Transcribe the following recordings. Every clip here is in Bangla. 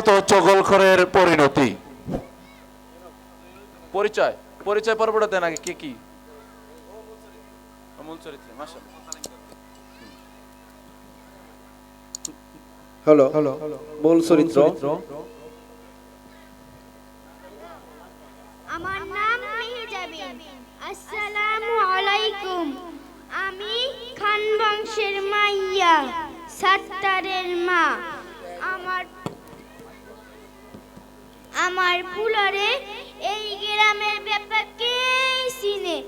জামাত ও চগলখরের পরিণতি। পরিচয় পরিচয় পর্বটা দেন আগে কে কি? ও, মূল চরিত্রে মাশাআল্লাহ। হ্যালো মূল চরিত্র। আমার নাম মেহেজাবিন। আসসালামু আলাইকুম। আমি খান বংশের মাইয়া সাত্তারের মা। আমার আমার পুলারে এই গ্রামের ব্যাপারকে চিনে?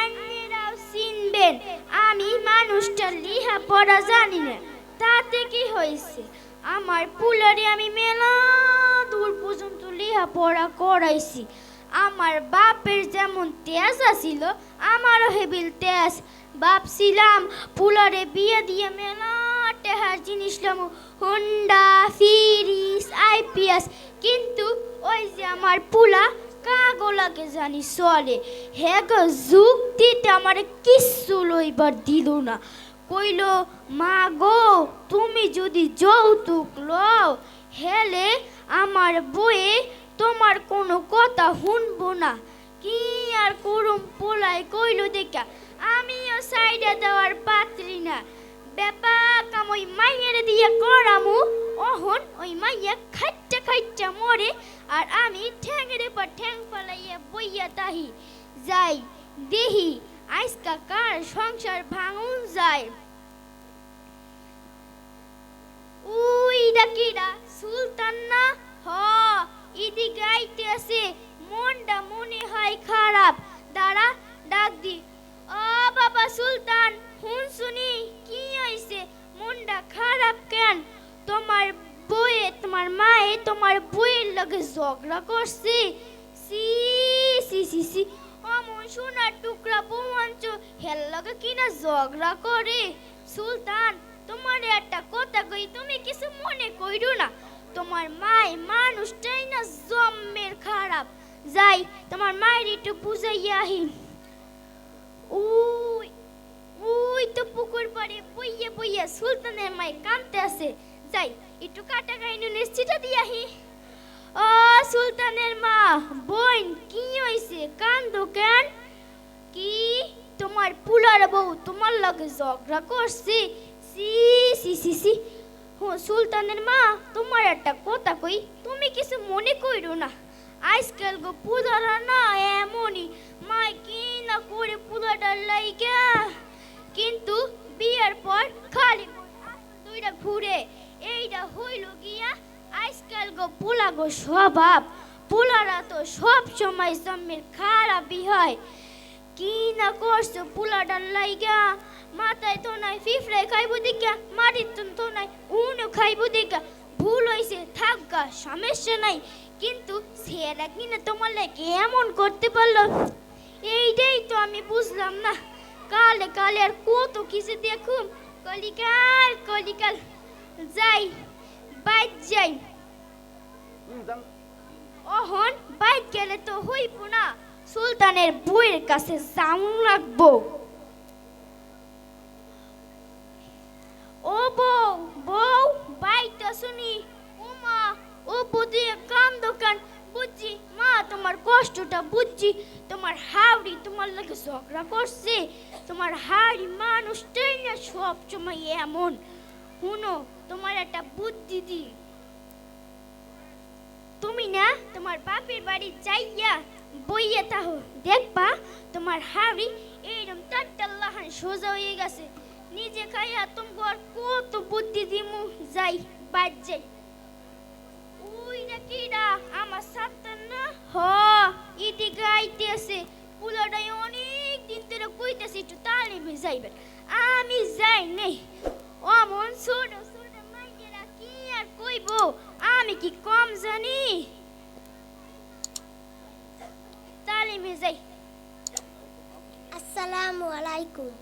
আন্যেরাও চিনবেন, আমি মানুষটা লিহা পড়া জানি না। তাতে কি হয়েছে? আমার পুলারে আমি মেলা দূর পর্যন্ত লিহা পড়া করাইছি। আমার বাপের যেমন তেজ আছিল, আমারও হেবিল তেজ। ভাবছিলাম পুলারে বিয়ে দিয়ে মেলা টেহার জিনিস লাম। হুন্ডা ফিরিস আইপিএস কিন্তু ওই যে আমার পুলা কাগলাকে জানি চলে। হে গো যুক্তিতে আমার কিচ্ছু লইবার দিল না। কইল, মা গো, তুমি যদি যৌতুক লও, হেলে আমার বইয়ে তোমার কোনো কথা শুনব না। কি আর করুম পোলাই কইল দেখা। আমিও সাইডে দেওয়ার পাত্রী না। ব্যাপাকাম ওই মাইয়ের দিয়ে করামু অহন ওই মাইয়া খাইটা খাইটা মরে, আর আমি ঠ্যাংের পর ঠ্যাং ফলাইয়া বইয়া তাহি। যাই, দেহি আজকা কার সংসার ভাঙুন যায়। উই ডাকিডা সুলতান না, হ তোমার বইয়ের লগে ঝগড়া করছে। সি সি সি সি অমন সোনার টুকরা বৌমাঞ্চ হেল লগে কিনা ঝগড়া করে। সুলতান, তোমার একটা কথা কই, তুমি কিছু মনে কইরো না। তোমার মায় মানুষটাই না জম্মের খারাপ। যাই, তোমার মায়ের একটু বুঝাইয়া আহি। উই উই তো পুকুর পাড়ে বইয়ে বইয়ে সুলতানের মায় কামতে আছে। যাই, একটু কাটা গাইনু নিশ্চিতা দিয়াহি। ও সুলতানের মা, বোন, কি হইছে? কান্দো কেন? কি? তোমার পুলার বউ তোমার লগে ঝগড়া করছে? সি সি সি সি। সুলতানের মা, তোমার একটা কথা কই, তুমি কিছু মনে কইরো না। আজকাল গো পুদারা না এমনই, মাই কি না করে পুদাটার লাইগা। কিন্তু বিয়ের পর খালি দুইটা ঘুরে গো পোলা গো স্বভাব। পোলারা তো সব সময় জন্মের খারাপই হয়। কি না করছ পোলাটার লাইগা? মাথায় তো নাই ফিফড়ে খাইবো দিকা মাটির তো নাই, উনও খাইবো দিকা ভুল হইছে, থাক গা, সমস্যা নাই। কিন্তু সেরা কিনা তোমার লাগে এমন করতে পারল? এইটাই তো আমি বুঝলাম না। কালে কালে আর কত কিছু দেখুম। কলিকাল কলিকাল, যাই বাইক যাই। অহন, বাইক গেলে তো হইব না। সুলতানের বউয়ের কাছে যাওন লাগবো। ও বউ বউ বাইকটা শুনি। উমা ও বুঝি কাম দোকান, বুঝছি। মা, তোমার কষ্টটা বুঝছি। তোমার হাওড়ি তোমার লাগে ঝগড়া করছে। তোমার হাড়ি মানুষটাই না সব সময় এমন। শুনো, তোমার একটা বুদ্ধি দি তুমি না তোমার বাপের বাড়ি যাইয়া বইয়া তাহ। দেখবা তোমার হাড়ি এইরকম টাট্টাল্লাহান সোজা হয়ে গেছে। নিজে খাইয়া তোমার কত বুদ্ধি দিমু? যাই, বাদ যাই। ওই না কিডা আমার সাথে না? হ ইতি গাইতে আছে পুলাটাই অনেক দিন ধরে কইতেছে, একটু তালিমে যাইবেন আমি যাই নেই। অমন ছোট ছোট মাইয়েরা কি আর কইব আমি কি কম জানি তালিমে যাই আসসালামু আলাইকুম।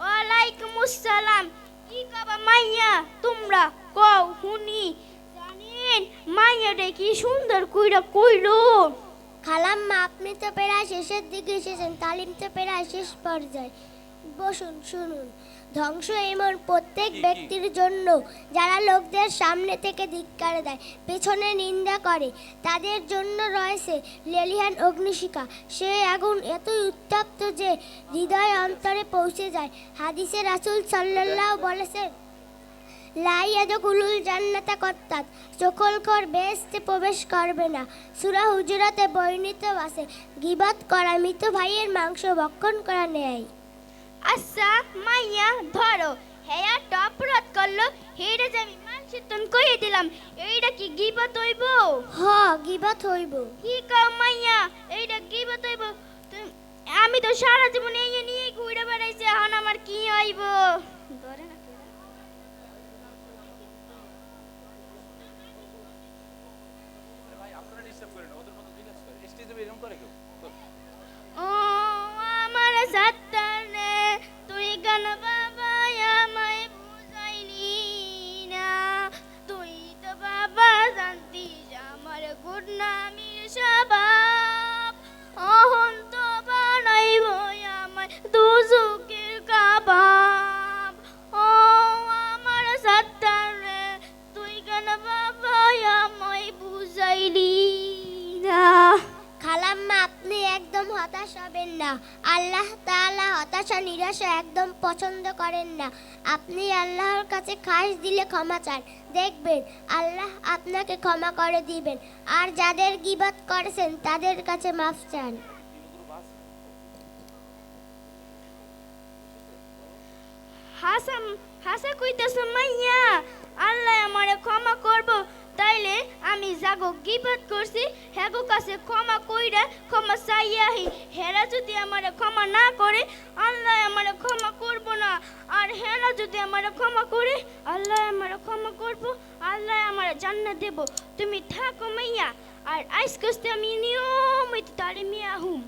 ওয়ালাইকুম আসসালাম। কি কবা মাইয়া? তোমরা কও শুনি। জানেন মাইয়াটা কি সুন্দর কইরা কইলো। খালাম্মা আপনি তো প্রায় শেষের দিকে এসেছেন তালিম তো প্রায় শেষ পর্যায়ে। বসুন শুনুন। ধ্বংস এমন প্রত্যেক? ব্যক্তির জন্য যারা লোকদের সামনে থেকে ধিক্কার দেয় পেছনে নিন্দা করে তাদের জন্য রয়েছে লেলিহান অগ্নিশিখা। সে আগুন এতই উত্তপ্ত যে হৃদয় অন্তরে পৌঁছে যায়। হাদিসে রাসূল সাল্লাল্লাহ বলেছেন লাই কুলুল জান্নাতা কর্তাত সকল কর বেহেশতে প্রবেশ করবে না। সুরা হুজুরাতে বর্ণিত আছে গিবাত করা মৃত ভাইয়ের মাংস ভক্ষণ করা নেয় আচ্ছা মাইয়া ধরো। হেয়া টপরত করল হেটা যে আমি মানুষের তন কইয়ে দিলাম এইটা কি গিবত হইব? হ গিবাত হইব। কি কাও মাইয়া এইটা গিবত হইব? আমি তো সারা জীবন এই নিয়ে ঘুরে বেড়াইছি এখন আমার কি হইব? ধরে না ভাই আপনারা ডিস্টার্ব করেন ওদের মতো রিল্যাক্স করে। স্টেজে এরকম করে কেউ? আল্লাহ তাআলা হতাশা, নিরাশা একদম পছন্দ করেন না। আপনি আল্লাহর কাছে খাস দিলে ক্ষমা চান। দেখবেন, আল্লাহ আপনাকে ক্ষমা করে দিবেন। আর যাদের গিবাত করেছেন, তাদের কাছে মাফ চান। হাসাম হাসা কইতাছে, মাইয়া, আল্লাহ আমারে ক্ষমা করব। তাইলে আমি জাগো গিবাত করছি। হেগো কাছে ক্ষমা কইরা ক্ষমা চাইয়াহি হেরা যদি আমারে ক্ষমা না করে, আল্লাহ আমারে ক্ষমা করব না। আর হেরা যদি আমারে ক্ষমা করে, আল্লাহ আমারে ক্ষমা করব, আল্লাহ আমারে জান্নাত দেব। তুমি থাকো মাইয়া, আর আইস কস্তে আমি নিয়মিত তারে মিয়া হুম